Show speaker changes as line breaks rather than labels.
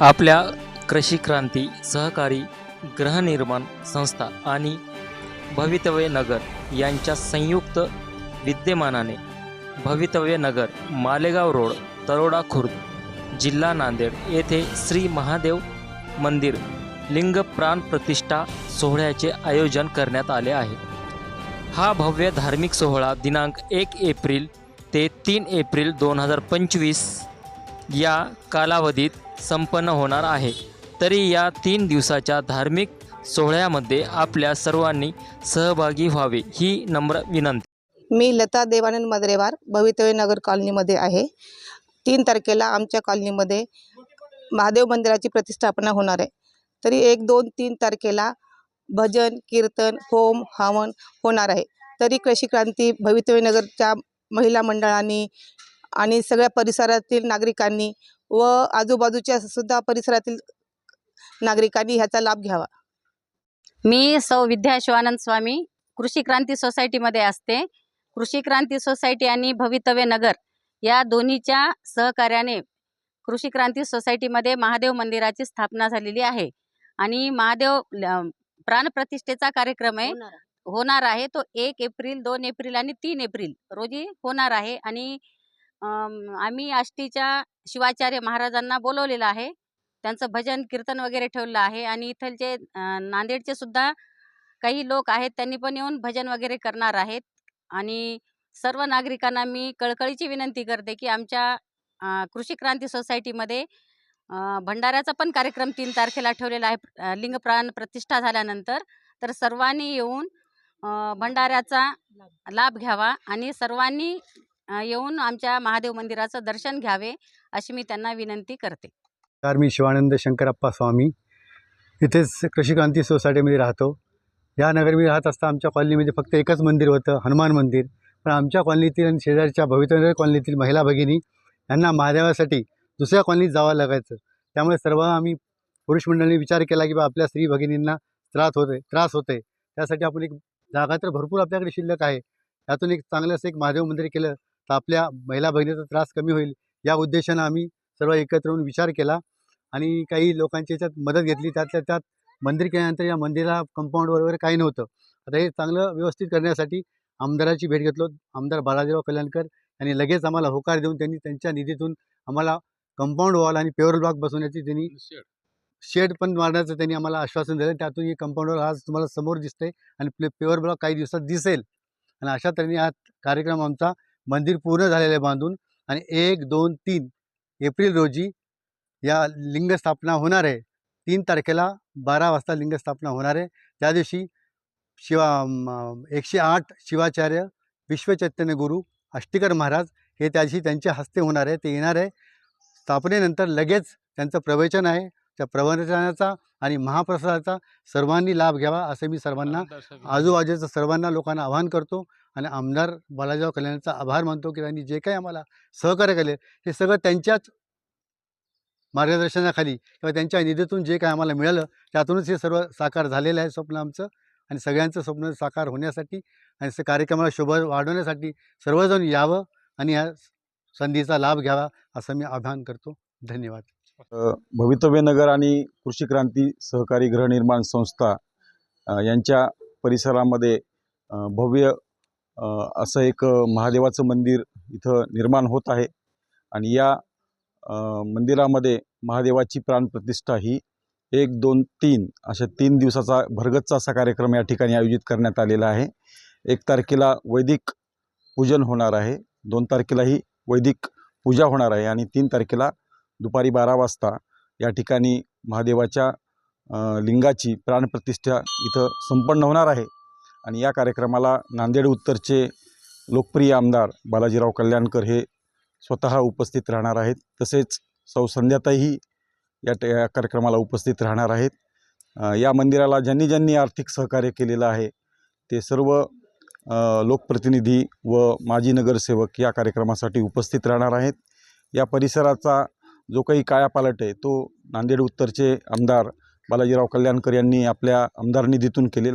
आपल्या कृषी क्रांती सहकारी गृहनिर्माण संस्था आणि भवितव्य नगर यांच्या संयुक्त विद्यमानाने भवितव्य नगर मालेगाव रोड तरोडा खुर्द जिल्हा नांदेड येथे श्री महादेव मंदिर लिंग प्राण प्रतिष्ठा सोहळ्याचे आयोजन करण्यात आले आहे. हा भव्य धार्मिक सोहळा दिनांक एक एप्रिल ते तीन एप्रिल दोन हजार पंचवीस या कालावधीत संपन्न होणार आहे. तरी या तीन दिवसाच्या धार्मिक सोहळ्यामध्ये आपल्या सर्वांनी सहभागी व्हावे ही नम्र विनंती.
मी लता देवानंद मद्रेवार भवितव्य नगर कॉलनीमध्ये आहे. तीन तारखेला आमच्या कॉलनीमध्ये महादेव मंदिराची प्रतिष्ठापना होणार आहे. तरी एक दोन तीन तारखेला भजन कीर्तन होम हवन होणार आहे. तरी कृषी क्रांती भवितव्य नगरच्या महिला मंडळांनी आणि सगळ्या परिसरातील नागरिकांनी व आजूबाजूच्या सुद्धा परिसरातील नागरिकांनी ह्याचा लाभ घ्यावा.
मी सौ विद्या शिवानंद स्वामी कृषी क्रांती सोसायटीमध्ये असते. कृषी क्रांती सोसायटी आणि भवितव्य नगर या दोन्हीच्या सहकार्याने कृषी क्रांती सोसायटीमध्ये महादेव मंदिराची स्थापना झालेली आहे. आणि महादेव प्राणप्रतिष्ठेचा कार्यक्रम आहे. होणार आहे. तो एक एप्रिल दोन एप्रिल आणि तीन एप्रिल रोजी होणार आहे. आणि आम्ही आष्टीच्या शिवाचार्य महाराजांना बोलवलेलं आहे. त्यांचं भजन कीर्तन वगैरे ठेवलं आहे आणि इथलचे नांदेडचे सुद्धा काही लोक आहेत त्यांनी पण येऊन भजन वगैरे करणार आहेत. आणि सर्व नागरिकांना मी कळकळीची विनंती करते की आमच्या कृषी क्रांती सोसायटीमध्ये भंडाऱ्याचा पण कार्यक्रम तीन तारखेला ठेवलेला आहे. लिंग लिंगप्राण प्रतिष्ठा झाल्यानंतर तर सर्वांनी येऊन भंडाऱ्याचा लाभ घ्यावा आणि सर्वांनी येऊन आमच्या महादेव मंदिराचं दर्शन घ्यावे अशी मी त्यांना विनंती करते.
तर मी शिवानंद शंकरप्पा स्वामी. इथेच कृषिक्रांती सोसायटीमध्ये राहतो. या नगरमध्ये राहत असता आमच्या कॉलनीमध्ये फक्त एकच मंदिर होतं हनुमान मंदिर. पण आमच्या कॉलनीतील आणि शेजारच्या भवितनगर कॉलनीतील महिला भगिनी यांना महादेवासाठी दुसऱ्या कॉलनीत जावं लागायचं. त्यामुळे सर्व आम्ही पुरुष मंडळींनी विचार केला की बा आपल्या स्त्री भगिनींना त्रास होते त्रास होते त्यासाठी आपण एक जागा तर भरपूर आपल्याकडे शिल्लक आहे. त्यातून एक चांगलं असं एक महादेव मंदिर केलं तर आपल्या महिला भगिनीचा त्रास कमी होईल या उद्देशानं आम्ही सर्व एकत्र येऊन विचार केला आणि काही लोकांची याच्यात मदत घेतली. त्यातल्या त्यात मंदिर केल्यानंतर या मंदिराला कंपाऊंड वगैरे काही नव्हतं. आता हे चांगलं व्यवस्थित करण्यासाठी आमदाराची भेट घेतलो. आमदार बालाजीराव कल्याणकर यांनी लगेच आम्हाला होकार देऊन त्यांनी त्यांच्या निधीतून आम्हाला कंपाऊंड वॉल आणि पेवर ब्लॉक बसवण्याची त्यांनी शेड पण मारण्याचं त्यांनी आम्हाला आश्वासन दिलं. त्यातून ही कंपाऊंड वॉल आज तुम्हाला समोर दिसते आणि प्ले पेवर ब्लॉक काही दिवसात दिसेल. आणि अशा तऱ्हेने हा कार्यक्रम आमचा मंदिर पूर्ण झालेलं आहे बांधून. आणि एक दोन तीन एप्रिल रोजी या लिंगस्थापना होणार आहे. तीन तारखेला बारा वाजता लिंगस्थापना होणार आहे. त्या दिवशी शिवा एकशे आठ शिवाचार्य विश्वचैतन्य गुरु आष्टीकर महाराज हे त्या दिवशी त्यांच्या हस्ते होणार आहे. ते येणार आहे. स्थापनेनंतर लगेच त्यांचं प्रवचन आहे. त्या प्रवचनाचा आणि महाप्रसादाचा सर्वांनी लाभ घ्यावा असं मी सर्वांना आजूबाजूच्या सर्वांना लोकांना आवाहन करतो आणि आमदार बालाजीराव कल्याणचा आभार मानतो की त्यांनी जे काही आम्हाला सहकार्य केले हे सगळं त्यांच्याच मार्गदर्शनाखाली किंवा त्यांच्या निधीतून जे काय आम्हाला मिळालं त्यातूनच हे सर्व साकार झालेलं आहे स्वप्न आमचं आणि सगळ्यांचं स्वप्न साकार होण्यासाठी आणि कार्यक्रमाला शोभा वाढवण्यासाठी सर्वजण यावं आणि या संधीचा लाभ घ्यावा असं मी आवाहन करतो. धन्यवाद.
भवितव्य नगर आणि कृषी क्रांती सहकारी गृहनिर्माण संस्था यांच्या परिसरामध्ये भव्य असं एक महादेवाचं मंदिर इथं निर्माण होत आहे. आणि या मंदिरामध्ये महादेवाची प्राणप्रतिष्ठा ही एक दोन तीन अशा तीन दिवसाचा भरगतचा असा कार्यक्रम या ठिकाणी आयोजित करण्यात आलेला आहे. एक तारखेला वैदिक पूजन होणार आहे. दोन तारखेलाही वैदिक पूजा होणार आहे. आणि तीन तारखेला दुपारी बारा वाजता या ठिकाणी महादेवाच्या लिंगाची प्राणप्रतिष्ठा इथं संपन्न होणार आहे. आणि या कार्यक्रमाला नांदेड उत्तरचे लोकप्रिय आमदार बालाजीराव कल्याणकर हे स्वतः उपस्थित राहणार आहेत. तसेच सौ संध्याताही या ट या कार्यक्रमाला उपस्थित राहणार आहेत. या मंदिराला ज्यांनी ज्यांनी आर्थिक सहकार्य केलेलं आहे ते सर्व लोकप्रतिनिधी व माजी नगरसेवक या कार्यक्रमासाठी उपस्थित राहणार आहेत. या परिसराचा जो काही कायापालट आहे तो नांदेड उत्तरचे आमदार बालाजीराव कल्याणकर यांनी आपल्या आमदार निधीतून केलेला